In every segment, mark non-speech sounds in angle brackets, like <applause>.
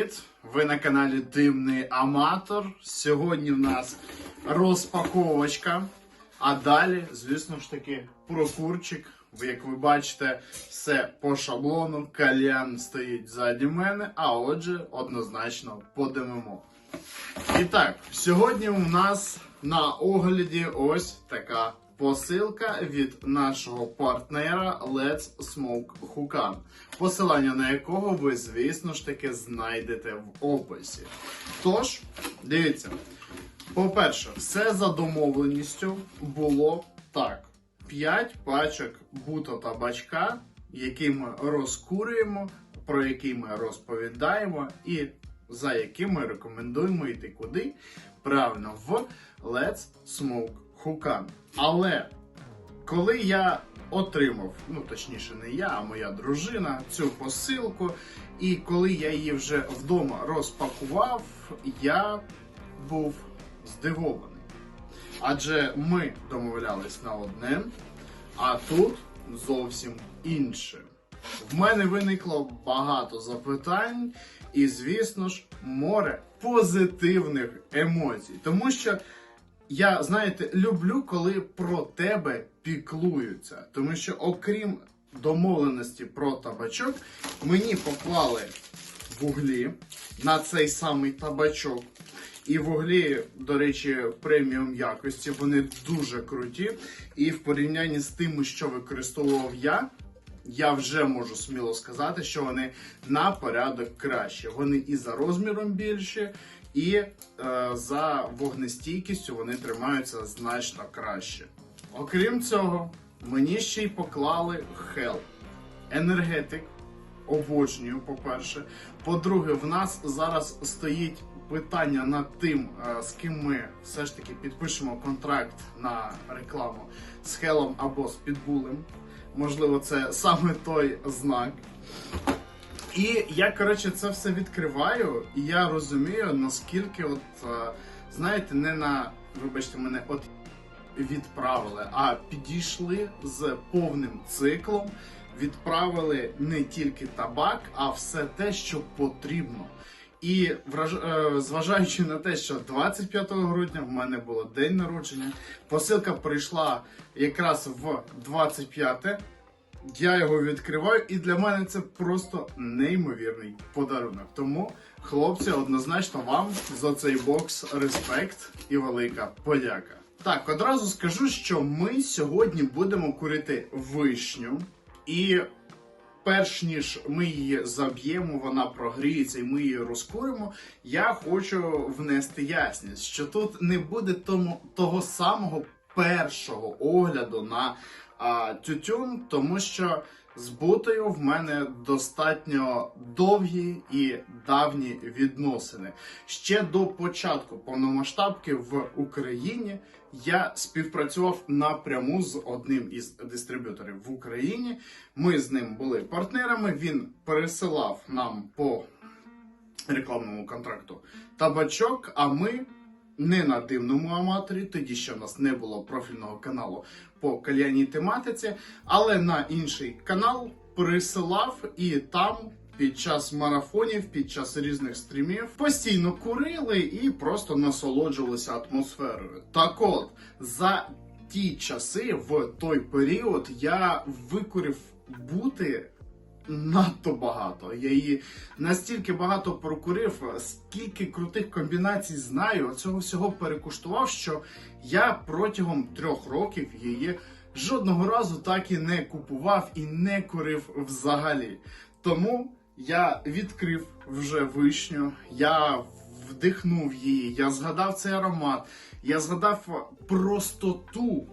привіт! Ви на каналі Дивний Аматор. Сьогодні в нас розпаковочка. А далі, звісно ж таки, прокурчик. Як ви бачите, все по шаблону. Кальян стоїть ззаді мене, а отже, однозначно подимемо. І так, сьогодні у нас на огляді ось така посилка від нашого партнера Let's Smoke Hukan, посилання на якого ви, звісно ж таки, знайдете в описі. Тож, дивіться, по-перше, все за домовленістю було так: 5 пачок буто табачка, які ми розкурюємо, про які ми розповідаємо, і за яким ми рекомендуємо йти куди? Правильно, в Let's Smoke Hukan. Але коли я отримав, ну точніше, не я, а моя дружина, цю посилку, і коли я її вже вдома розпакував, я був здивований. Адже ми домовлялись на одне, а тут зовсім інше. В мене виникло багато запитань, і, звісно ж, море позитивних емоцій. Тому що я, знаєте, люблю, коли про тебе піклуються. Тому що, окрім домовленості про табачок, мені поклали вуглі на цей самий табачок. І вуглі, до речі, преміум якості, вони дуже круті. І в порівнянні з тим, що використовував я, я вже можу сміло сказати, що вони на порядок краще. Вони і за розміром більші, і е, за вогнестійкістю вони тримаються значно краще. Окрім цього, мені ще й поклали Hell. енергетик. Обожнюю, по-перше. По-друге, в нас зараз стоїть питання над тим, е, з ким ми все ж таки підпишемо контракт на рекламу з Хелом або з Підбулем. Можливо, це саме той знак. І я, коротше, це все відкриваю, і я розумію, наскільки, от, е, знаєте, не на, вибачте мене, от відправили, а підійшли з повним циклом, відправили не тільки табак, а все те, що потрібно. І враж... е, зважаючи на те, що 25 грудня в мене було день народження, посилка прийшла якраз в 25. Я його відкриваю, і для мене це просто неймовірний подарунок. Тому, хлопці, однозначно вам за цей бокс респект і велика подяка. Так, одразу скажу, що ми сьогодні будемо курити вишню, і перш ніж ми її заб'ємо, вона прогріється і ми її розкуримо. Я хочу внести ясність, що тут не буде тому того самого першого огляду на а, тютюн, тому що з бутою в мене достатньо довгі і давні відносини. Ще до початку повномасштабки в Україні я співпрацював напряму з одним із дистриб'юторів в Україні. Ми з ним були партнерами. Він пересилав нам по рекламному контракту табачок, а ми не на дивному аматорі, тоді ще в нас не було профільного каналу по кальяній тематиці, але на інший канал присилав і там. Під час марафонів, під час різних стрімів постійно курили і просто насолоджувалися атмосферою. Так от, за ті часи, в той період, я викурив бути надто багато. Я її настільки багато прокурив, скільки крутих комбінацій знаю, цього всього перекуштував, що я протягом трьох років її жодного разу так і не купував і не курив взагалі. Тому я відкрив вже вишню, я вдихнув її, я згадав цей аромат, я згадав простоту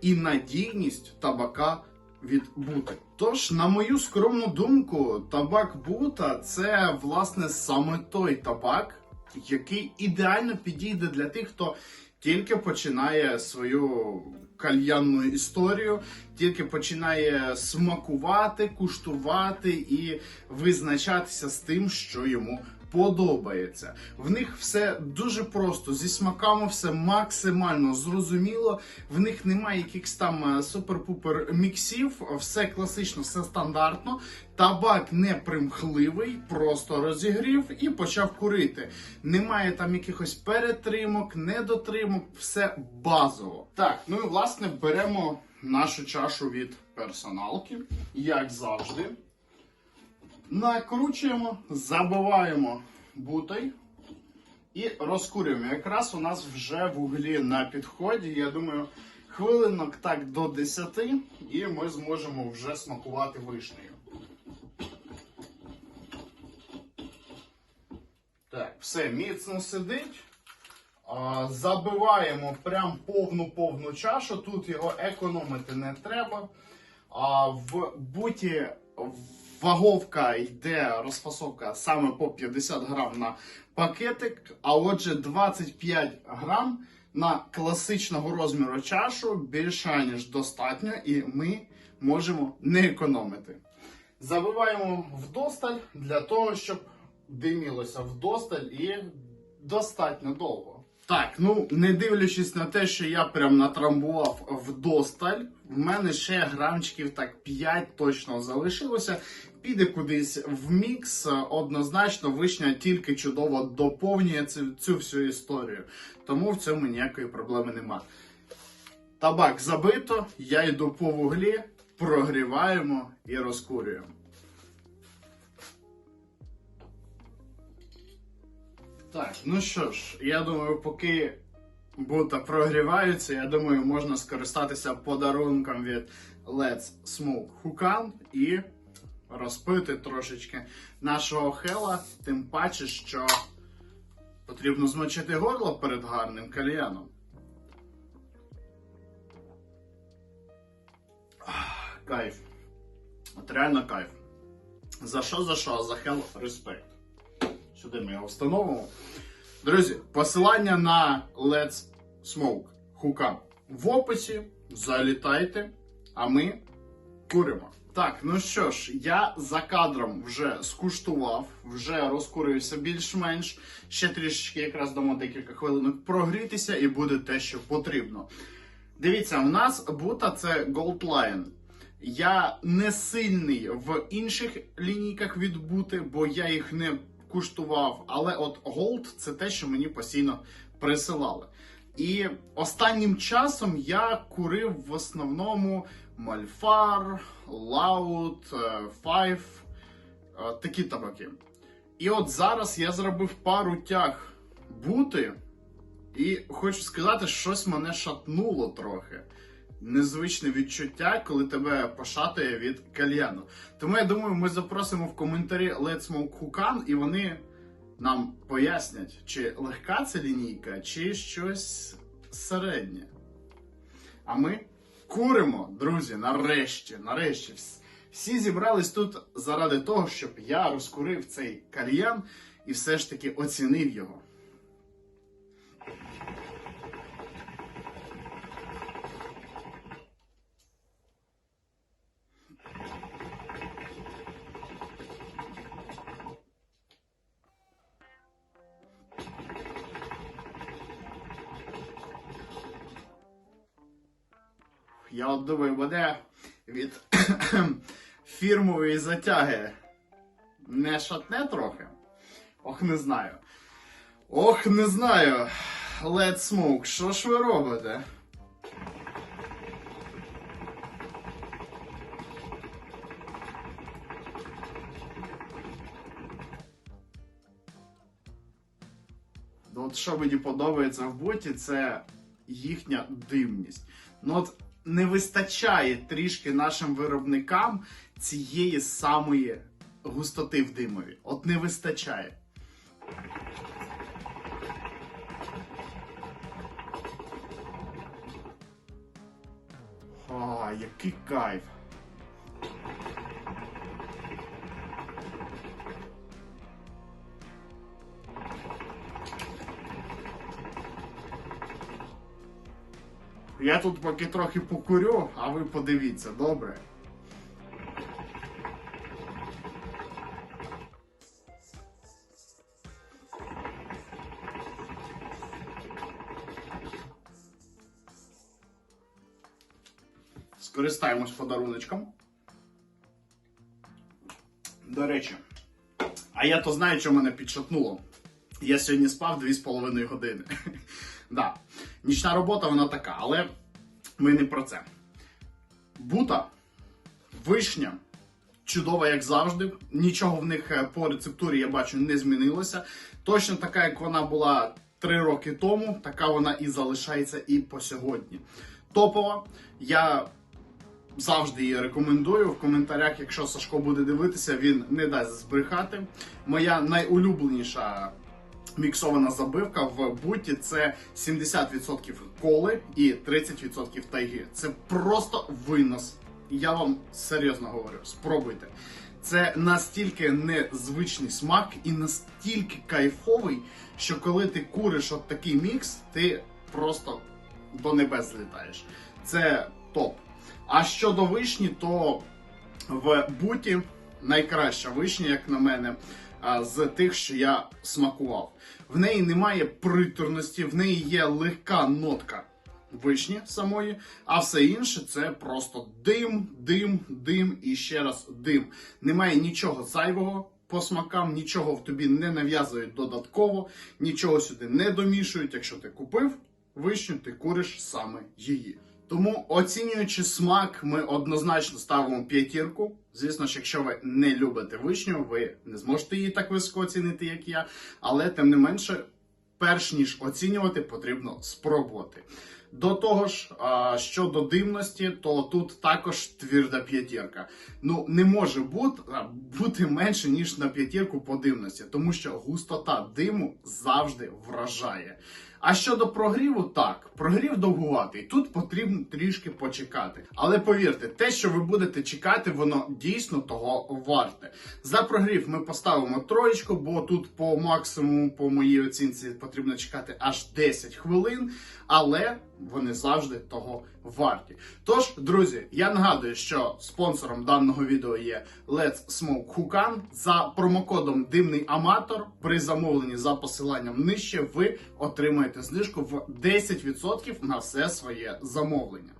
і надійність табака від бути. Тож, на мою скромну думку, табак бута це власне саме той табак, який ідеально підійде для тих, хто тільки починає свою кальянну історію, тільки починає смакувати, куштувати і визначатися з тим, що йому подобається. В них все дуже просто, зі смаками все максимально зрозуміло. В них немає якихось там е, супер-пупер міксів, все класично, все стандартно. Табак не примхливий, просто розігрів і почав курити. Немає там якихось перетримок, недотримок, все базово. Так, ну і власне беремо нашу чашу від персоналки, як завжди. Накручуємо, забиваємо бутой і розкурюємо. Якраз у нас вже вуглі на підході. Я думаю, хвилинок так до 10, і ми зможемо вже смакувати вишнею. Так, все міцно сидить. Забиваємо прям повну-повну чашу. Тут його економити не треба. В буті ваговка йде розфасовка саме по 50 грам на пакетик, а отже 25 грам на класичного розміру чашу більше ніж достатньо, і ми можемо не економити. Забиваємо вдосталь для того, щоб димілося вдосталь і достатньо довго. Так, ну не дивлячись на те, що я прям натрамбував вдосталь, в мене ще грамчиків так 5 точно залишилося. Піде кудись в мікс. Однозначно, вишня тільки чудово доповнює цю, цю всю історію. Тому в цьому ніякої проблеми нема. Табак забито, я йду по вуглі, прогріваємо і розкурюємо. Так, ну що ж, я думаю, поки бута прогріваються, я думаю, можна скористатися подарунком від Let's Smoke Hukan і розпити трошечки нашого хела, тим паче, що потрібно змочити горло перед гарним кальяном. Кайф. От реально кайф. За що, за що? За хел респект. Сюди ми його встановимо. Друзі, посилання на Let's Smoke Хука в описі. Залітайте, а ми куримо. Так, ну що ж, я за кадром вже скуштував, вже розкурився більш-менш. Ще трішечки якраз дамо декілька хвилинок прогрітися і буде те, що потрібно. Дивіться, в нас бута це Gold Lion. Я не сильний в інших лінійках від бути, бо я їх не куштував. Але от Gold це те, що мені постійно присилали. І останнім часом я курив в основному Мальфар, Loud, е, Five, е, такі табаки. І от зараз я зробив пару тяг бути, і хочу сказати, щось мене шатнуло трохи. Незвичне відчуття, коли тебе пошатує від кальяну. Тому я думаю, ми запросимо в коментарі Let's Smoke Hukan, і вони нам пояснять, чи легка це лінійка, чи щось середнє. А ми куримо, друзі, нарешті, нарешті. Всі зібрались тут заради того, щоб я розкурив цей кальян і все ж таки оцінив його. Я от думаю, мене від <coughs> фірмової затяги не шатне трохи. Ох, не знаю. Ох, не знаю. Let's Smoke, що ж ви робите? Ну, От що мені подобається в боті, це їхня димність. Ну от не вистачає трішки нашим виробникам цієї самої густоти в димові. От не вистачає. А, який кайф. Я тут поки трохи покурю, а ви подивіться, добре. Скористаємось подаруночком. До речі, а я то знаю, що мене підшатнуло. Я сьогодні спав 2,5 години. <laughs> да. Нічна робота вона така, але ми не про це. Бута, вишня, чудова, як завжди. Нічого в них е, по рецептурі я бачу не змінилося. Точно така, як вона була 3 роки тому, така вона і залишається і по сьогодні. Топова. Я завжди її рекомендую. В коментарях, якщо Сашко буде дивитися, він не дасть збрехати. Моя найулюбленіша міксована забивка в буті це 70% коли і 30% тайги. Це просто винос. Я вам серйозно говорю, спробуйте. Це настільки незвичний смак і настільки кайфовий, що коли ти куриш от такий мікс, ти просто до небес злітаєш. Це топ. А щодо вишні, то в буті найкраща вишня, як на мене, з тих, що я смакував. В неї немає приторності, в неї є легка нотка вишні самої, а все інше це просто дим, дим, дим і ще раз дим. Немає нічого зайвого. По смакам нічого в тобі не нав'язують додатково, нічого сюди не домішують. Якщо ти купив вишню, ти куриш саме її. Тому оцінюючи смак, ми однозначно ставимо п'ятірку. Звісно ж, якщо ви не любите вишню, ви не зможете її так високо оцінити, як я. Але тим не менше, перш ніж оцінювати, потрібно спробувати. До того ж, щодо димності, то тут також тверда п'ятірка. Ну не може бути, менше ніж на п'ятірку по димності, тому що густота диму завжди вражає. А щодо прогріву, так, прогрів довгуватий. Тут потрібно трішки почекати. Але повірте, те, що ви будете чекати, воно дійсно того варте. За прогрів ми поставимо троєчку, бо тут по максимуму, по моїй оцінці, потрібно чекати аж 10 хвилин, але вони завжди того варті. Тож, друзі, я нагадую, що спонсором даного відео є Let's Smoke Hukan. За промокодом Димний Аматор при замовленні за посиланням нижче ви отримаєте знижку в 10% на все своє замовлення.